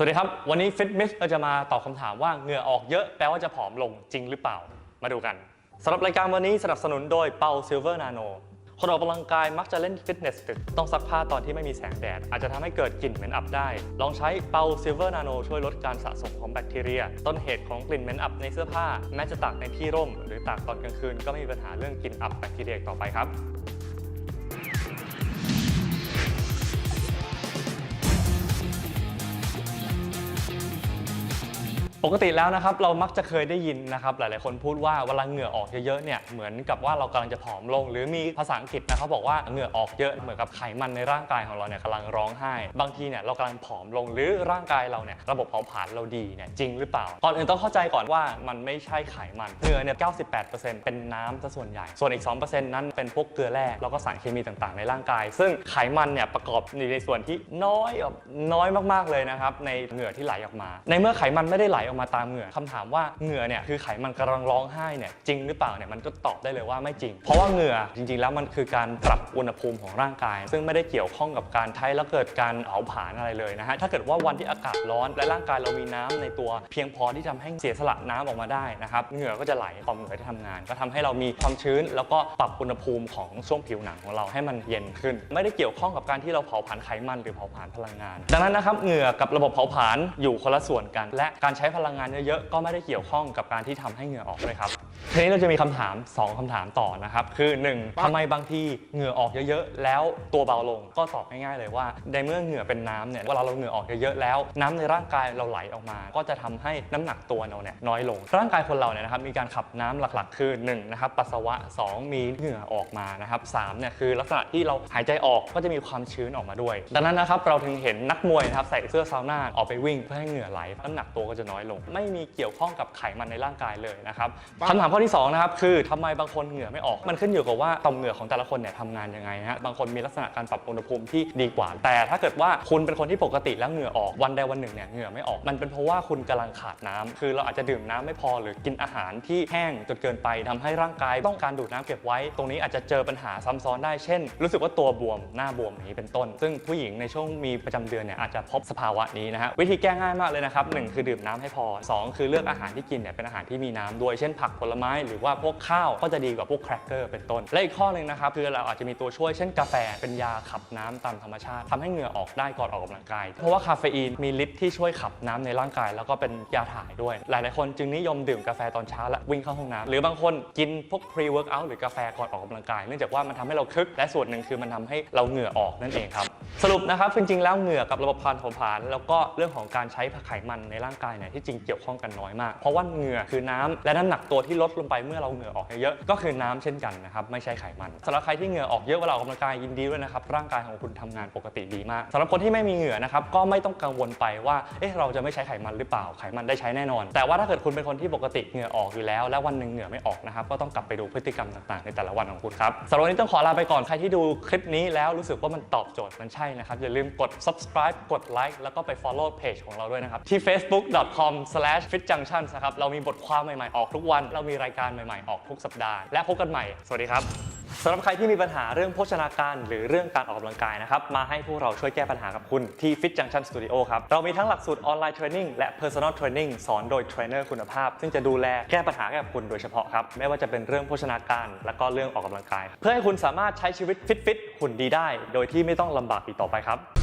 สวัสดีครับ วันนี้ Fit Miss เราจะมาตอบคำถามว่าเหงื่อออกเยอะแปลว่าจะผอมลงจริงหรือเปล่า มาดูกันสำหรับรายการวันนี้สนับสนุนโดยเปา Silver Nano คนออกกำลังกายมักจะเล่นฟิตเนสดึกต้องซักผ้าตอนที่ไม่มีแสงแดด อาจจะทำให้เกิดกลิ่นเหม็นอับได้ ลองใช้เปา Silver Nano ช่วยลดการสะสมของแบคทีเรีย ต้นเหตุของกลิ่นเหม็นอับในเสื้อผ้า แม้จะตากในที่ร่ม หรือตากตอนกลางคืนก็ไม่มีปัญหาเรื่องกลิ่นอับแบคทีเรียต่อไปครับ ปกติแล้วนะครับเรามักจะเคยได้ยินนะครับหลายๆ คนพูดว่าเวลาเหงื่อออกเยอะๆเนี่ยเหมือนกับว่าเรากำลังจะผอมลง หรือมีภาษาอังกฤษนะเขาบอกว่าเหงื่อออกเยอะเหมือนกับไขมันในร่างกายของเราเนี่ยกำลังร้องไห้ บางทีเนี่ยเรากำลังผอมลงหรือร่างกายเราเนี่ยระบบเผาผลาญเราดีเนี่ยจริงหรือเปล่าก่อนอื่นต้องเข้าใจก่อนว่ามันไม่ใช่ไขมันเหงื่อเนี่ย98%เป็นน้ำซะส่วนใหญ่ ส่วนอีก 2%นั้นเป็นพวกเกลือแร่แล้วก็สารเคมีต่างๆ ในร่างกาย ซึ่งไขมันเนี่ยประกอบในส่วนที่น้อยน้อยมากๆเลยนะครับในเหงื่อที่ไหลออกมา ในเมื่อไขมันไม่ได้ไหลออกมาตามเหงื่อคำถามว่าเหงื่อเนี่ยคือไขมันกำลังร้องไห้เนี่ยจริงหรือเปล่าเนี่ยมันก็ตอบได้เลยว่าไม่จริง เพราะว่าเหงื่อจริงๆ แล้วมันคือการปรับอุณหภูมิของร่างกาย ซึ่งไม่ได้เกี่ยวข้องกับการใช้แล้วเกิดการเผาผลาญอะไรเลยนะฮะถ้าเกิดว่าวันที่อากาศร้อนและร่างกายเรามีน้ำในตัวเพียงพอที่ทำให้เสียสละน้ำออกมาได้นะครับเหงื่อก็จะไหลพอเหงื่อที่ทำงาน ก็ทำให้เรามีความชื้น แล้วก็ปรับอุณหภูมิของช่วงผิวหนังของเราให้มันเย็นขึ้น ไม่ได้เกี่ยวข้องกับการที่เราเผาผลาญไขมันหรือเผาผลาญพลังงาน ดังนั้นนะครับเหงื่อกับระบบเผาผลาญอยู่คนละส่วนกัน และการใช้พพลังงานเยอะๆก็ไม่ได้เกี่ยวข้องกับการที่ทำให้เหงื่อออกด้วยครับ ทีนี้เราจะมีคำถาม 2คำถามต่อนะครับ คือ 1ทำไมบางทีเหงื่อออกเยอะๆ แล้วตัวเบาลงก็ตอบง่ายๆเลยว่าในเมื่อเหงื่อเป็นน้ำเนี่ยเวลาเราเหงื่อออกเยอะๆแล้ว น้ำในร่างกายเราไหลออกมา ก็จะทำให้น้ำหนักตัวเราเนี่ยน้อยลง ร่างกายคนเราเนี่ยนะครับมีการขับน้ำหลักๆ คือ1นะครับปัสสาวะ 2 มีเหงื่อออกมานะครับสามเนี่ยคือลักษณะที่เราหายใจออกก็จะมีความชื้นออกมาด้วย ดังนั้นนะครับเราถึงเห็นนักมวยนะครับใส่เสื้อซาวน่าออกไปวิ่งเพื่อให้เหงื่อไหลน้ำหนักตัวก็จะน้อยลง ไม่มีเกี่ยวข้องกับไขมันในร่างกายเลยนะครับคำถามข้อที่สองนะครับคือทำไมบางคนเหงื่อไม่ออก มันขึ้นอยู่กับว่าต่อมเหงื่อของแต่ละคนเนี่ยทำงานยังไงฮะบางคนมีลักษณะการปรับอุณหภูมิที่ดีกว่า แต่ถ้าเกิดว่าคุณเป็นคนที่ปกติแล้วเหงื่อออกวันใดวันหนึ่งเนี่ยเหงื่อไม่ออกมันเป็นเพราะว่าคุณกำลังขาดน้ำคือเราอาจจะดื่มน้ำไม่พอหรือกินอาหารที่แห้งจนเกินไปทำให้ร่างกายต้องการดูดน้ำเก็บไว้ ตรงนี้อาจจะเจอปัญหาซ้ำซ้อนได้เช่น รู้สึกว่าตัวบวมหน้าบวมอย่างนี้เป็นต้น ซึ่งผู้หญิงในช่วงมีประจำเดือนเนี่ยอาจจะพบสภาวะนี้นะฮะวิธีแก้ง่ายมากเลยนะครับหนึ่งคือดื่มน้ำให้พอสองคือเลือกอาหารที่กินเนี่ยเป็นอาหารที่มีน้ำด้วยเช่นผักผลไม้หรือว่าพวกข้าวก็จะดีกว่าพวกแครกเกอร์เป็นต้น และอีกข้อหนึ่งนะครับคือเราอาจจะมีตัวช่วยเช่นกาแฟเป็นยาขับน้ำตามธรรมชาติทำให้เหงื่อออกได้ก่อนออกกำลังกาย เพราะว่าคาเฟอีนมีฤทธิ์ที่ช่วยขับน้ำในร่างกาย แล้วก็เป็นยาถ่ายด้วย หลาย ๆ คนจึงนิยมดื่มกาแฟตอนเช้าและวิ่งเข้าห้องน้ำหรือบางคนกินพวก pre workout หรือกาแฟก่อนออกกำลังกาย เนื่องจากว่ามันทำให้เราคึก และส่วนหนึ่งคือมันทำให้เราเหงื่อออกนั่นเองครับสรุปนะครับจริง ๆ แล้วเหงื่อกับระบบพานผาผลาญแล้วก็เรื่องของการใช้ไขมันในร่างกายเนี่ยที่จริงเกี่ยวข้องกันน้อยมาก เพราะว่าเหงื่อคือน้ำและน้ำหนักตัวที่ลดลงไปเมื่อเราเหงื่อออกเยอะๆก็คือน้ำเช่นกันนะครับไม่ใช่ไขมันสำหรับใครที่เหงื่อออกเยอะเวลาออกกำลังกายยินดีด้วยนะครับร่างกายของคุณทำงานปกติดีมากสำหรับคนที่ไม่มีเหงื่อนะครับก็ไม่ต้องกังวลไปว่าเอ๊ะเราจะไม่ใช้ไขมันหรือเปล่าไขมันได้ใช้แน่นอน แต่ว่าถ้าเกิดคุณเป็นคนที่ปกติเหงื่อออกอยู่แล้ว และวันหนึ่งเหงื่อไม่ออกนะครับก็ต้องกลับไปดูพฤติกรรมต่างๆ ในแต่ละวันของคุณครับสำหรับวันนี้ต้องขอลาไปก่อนใครที่ดูคลิปนี้แล้วรู้สึกว่ามันตอบโจทย์มันใช่นะครับอย่าลืมกด subscribe กดไลค์แล้วก็ไป follow page ของเราด้วยนะครับที่ facebook.com/fitjunction นะครับเรามีบทความใหม่ๆออกทุกวันเรามีรายการใหม่ๆ ออกทุกสัปดาห์ และพบกันใหม่ สวัสดีครับสำหรับใครที่มีปัญหาเรื่องโภชนาการ หรือเรื่องการออกกำลังกายนะครับมาให้พวกเราช่วยแก้ปัญหากับคุณที่ Fit Junction Studio ครับเรามีทั้งหลักสูตรออนไลน์เทรนนิ่งและ Personal Training สอนโดยเทรนเนอร์คุณภาพ ซึ่งจะดูแลแก้ปัญหาให้กับคุณโดยเฉพาะครับไม่ว่าจะเป็นเรื่องโภชนาการ และก็เรื่องออกกำลังกาย เพื่อให้คุณสามารถใช้ชีวิตฟิตๆหุ่นดีได้ โดยที่ไม่ต้องลำบากอีกต่อไปครับ